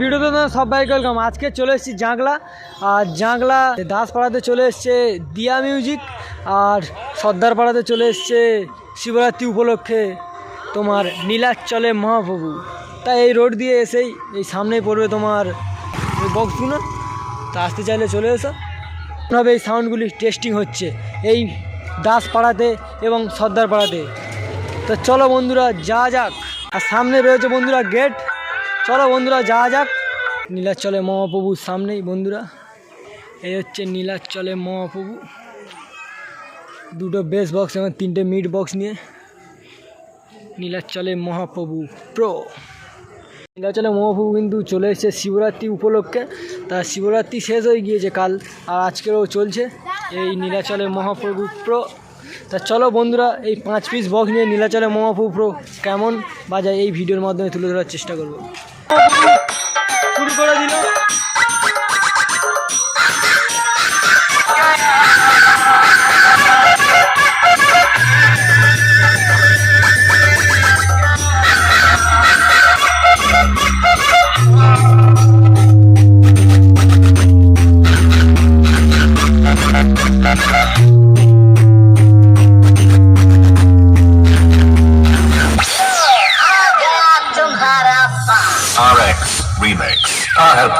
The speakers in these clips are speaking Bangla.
ভিডিওতে তো সবাই ওয়েলকাম। আজকে চলে এসেছি জাংলা। আর জাংলা দাসপাড়াতে চলে এসছে দিয়া মিউজিক, আর সর্দারপাড়াতে চলে এসছে শিবরাত্রি উপলক্ষে তোমার নীলাচলে মহাপ্রভু। তাই এই রোড দিয়ে এসেই এই সামনেই পড়বে তোমার বক্সগুলো তা আসতে চাইলে চলে এসো। ভাবে এই সাউন্ডগুলি টেস্টিং হচ্ছে এই দাসপাড়াতে এবং সর্দারপাড়াতে। তো চলো বন্ধুরা যা যাক। আর সামনে রয়েছে বন্ধুরা গেট। চলো বন্ধুরা যা যাক। নীলাচলে মহাপ্রভুর সামনেই বন্ধুরা, এই হচ্ছে নীলাচলে মহাপ্রভু। দুটো বেস বক্স এবং তিনটে মিট বক্স নিয়ে নীলাচলে মহাপ্রভু প্রো। নীলাচলে মহাপ্রভু কিন্তু চলে এসেছে শিবরাত্রি উপলক্ষে। তা শিবরাত্রি শেষ হয়ে গিয়েছে কাল, আর আজকেরও চলছে এই নীলাচলে মহাপ্রভু প্র। তা চলো বন্ধুরা, এই পাঁচ পিস বক্স নিয়ে নীলাচলে মহাপ্রভু প্র কেমন বাজায় এই ভিডিওর মাধ্যমে তুলে ধরার চেষ্টা করব। শুরু করে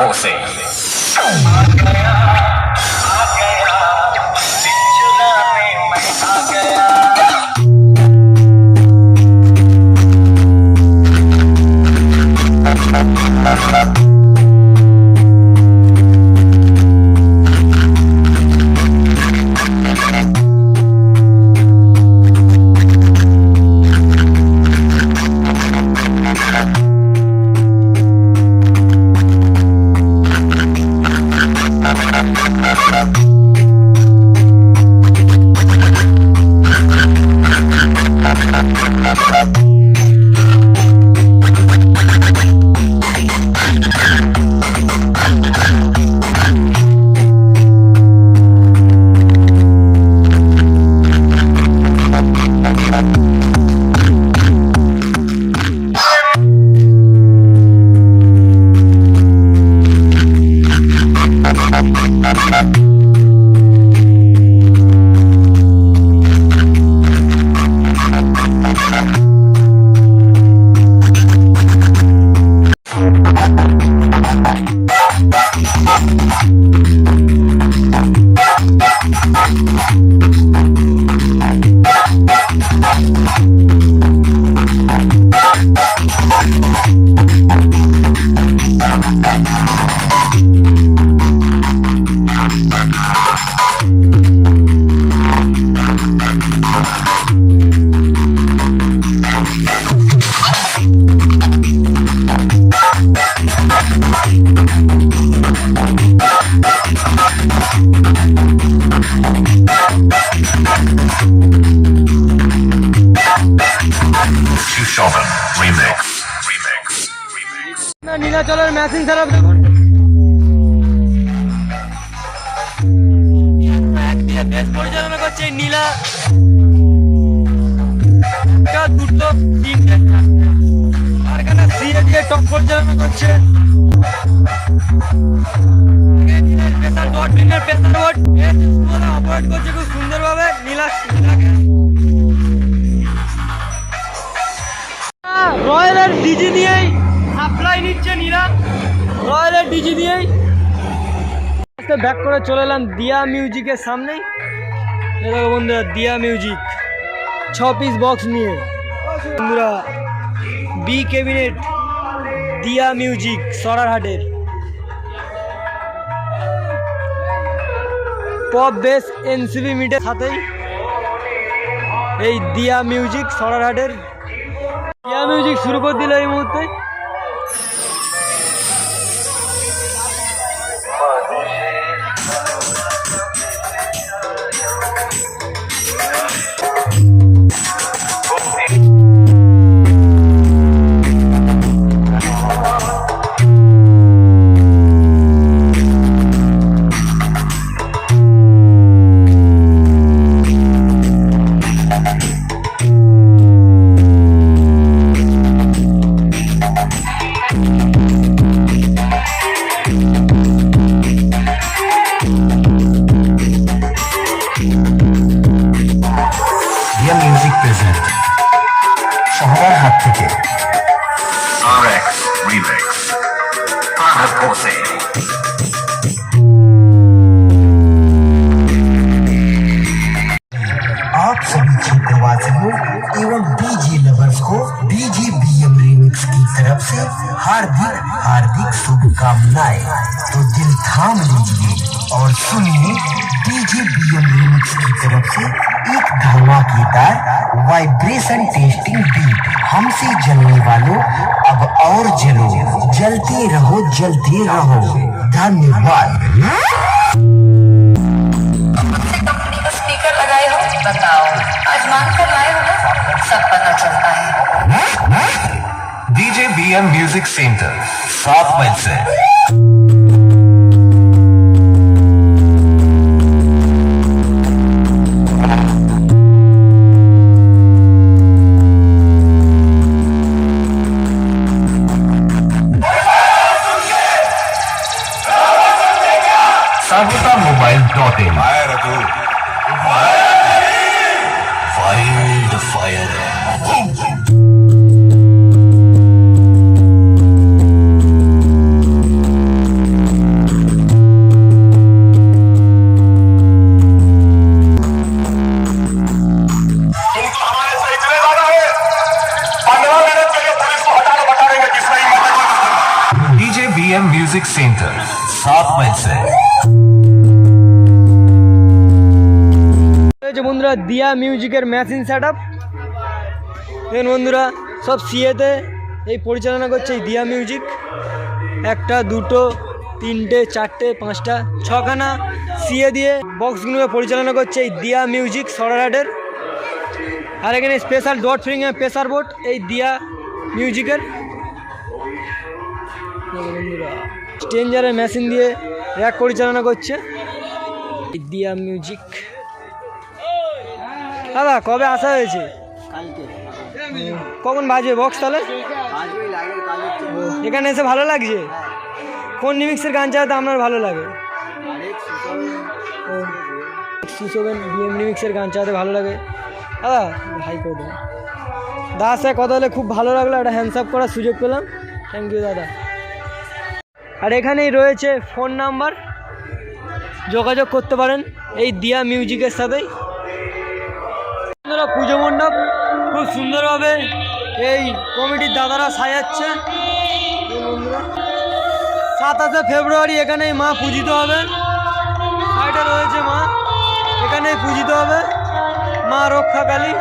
Jose. up. নীলাচলের ম্যাচিং খারাপ দেখুন। পরিচালনা করছে নীলা। দুটো তিনটে। সিএ দিয়ে টপ পরিচালনা করছে। পেশার ডট পিনের পেশার ডট অপারেট করছে খুব সুন্দরভাবে নীলা রয়্যালের ডিজি নিয়েই সাপ্লাই নিচ্ছে নীরা। রয়্যালের ডিজি দিয়েই। ব্যাক করে চলে এলাম দিয়া মিউজিকের সামনেই দেখো বন্ধুরা, দিয়া মিউজিক ছ পিস বক্স নিয়ে। বন্ধুরা বি ক্যাবিনেট দিয়া মিউজিক সরারহাটের। পপ বেস এনসিবি মিটের সাথেই। এই দিয়া মিউজিক সরারহাটের। দিয়া মিউজিক শুরু করে দিল এই মুহূর্তে। हार्दिक हार्दिक शुभकामनाएँ। तो दिल थाम लीजिए और सुनिए डीजे बीएम की तरफ़ से एक धमाकेदार वाइब्रेशन टेस्टिंग बीट हमसे जलने वालों, अब और जलो। जलते रहो जलते रहो। धन्यवाद। बताओ। कर लाए हो ना? सब पता चलता है। DJ BM Music Center, सात मील से सागुता mobile dot in wild fire music centre सात मील से এই যে বন্ধুরা দিয়া মিউজিকের মেশিন সেট আপ দেখুন বন্ধুরা সব সিএতে এই পরিচালনা করছে এই দিয়া মিউজিক একটা দুটো তিনটে চারটে পাঁচটা ছখানা সিএ দিয়ে বক্সগুলোকে পরিচালনা করছে এই দিয়া মিউজিক সরারহাটের আর এখানে স্পেশাল ডট ফ্রিং প্রেসার বোর্ড এই দিয়া মিউজিকের দেখো বন্ধুরা স্টেঞ্জারের মেশিন দিয়ে র্যাক পরিচালনা করছে। দিয়া মিউজিক দাদা কবে আসা হয়েছে? কখন বাজবে বক্স তাহলে? এখানে এসে ভালো লাগছে? কোন নিমিক্সের গান চালাতে আপনার ভালো লাগে? সুসোবেন বিএম নিমিক্সের গান চালাতে ভালো লাগে। দাদা হাই করে দেবেন দাদার সাথে কথা হলে খুব ভালো লাগল একটা হ্যান্ডসাপ করার সুযোগ পেলাম। থ্যাংক ইউ দাদা। আর এখানেই রয়েছে ফোন নাম্বার। যোগাযোগ করতে পারেন এই দিয়া মিউজিকের সাথেই। বন্ধুরা, পুজো মণ্ডপ খুব সুন্দরভাবে এই কমিটির দাদারা সাজাচ্ছে। সাতাশে ফেব্রুয়ারি এখানেই মা পূজিত হবে। রয়েছে মা, এখানেই পূজিত হবে। মা রক্ষাকালী।